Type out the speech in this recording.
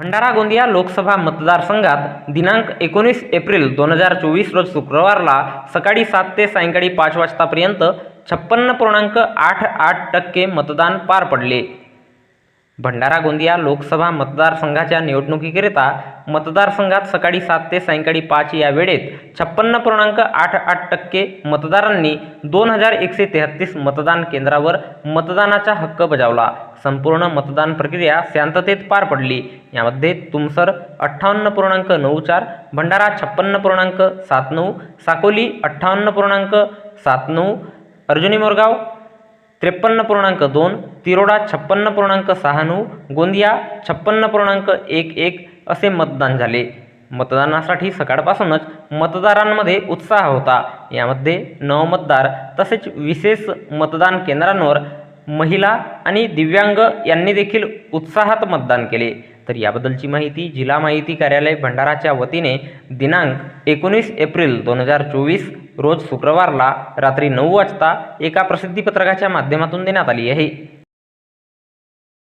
भंडारा गोंदिया लोकसभा मतदारसंघात दिनांक एकोणीस एप्रिल दोन हजार चोवीस रोज शुक्रवारला सकाळी सात ते सायंकाळी पाच वाजतापर्यंत छप्पन्न पूर्णांक आठ आठ टक्के मतदान पार पडले. भंडारा गोंदिया लोकसभा मतदारसंघाच्या निवडणुकीकरिता मतदारसंघात सकाळी सात ते सायंकाळी पाच या वेळेत छप्पन्न पूर्णांक आठ आठ टक्के मतदारांनी दोन हजार एकशे तेहत्तीस मतदान केंद्रावर मतदानाचा हक्क बजावला. संपूर्ण मतदान प्रक्रिया शांततेत पार पडली. यामध्ये तुमसर अठ्ठावन्न पूर्णांक नऊ चार भंडारा छप्पन्न पूर्णांक सात नऊ साकोली अठ्ठावन्न पूर्णांक सात नऊ अर्जुनी मोरगाव त्रेपन्न पूर्णांक दोन तिरोडा छप्पन्न पूर्णांक सहा नऊ गोंदिया छप्पन्न पूर्णांक एक एक असे मतदान झाले. मतदानासाठी सकाळपासूनच मतदारांमध्ये उत्साह होता. यामध्ये नवमतदार तसेच विशेष मतदान केंद्रांवर महिला आणि दिव्यांग यांनी देखील उत्साहात मतदान केले. तर याबद्दलची माहिती जिल्हा माहिती कार्यालय भंडाराच्या वतीने दिनांक एकोणीस एप्रिल दोन हजार चोवीस रोज शुक्रवारला रात्री नऊ वाजता एका प्रसिद्धीपत्रकाच्या माध्यमातून देण्यात आली आहे.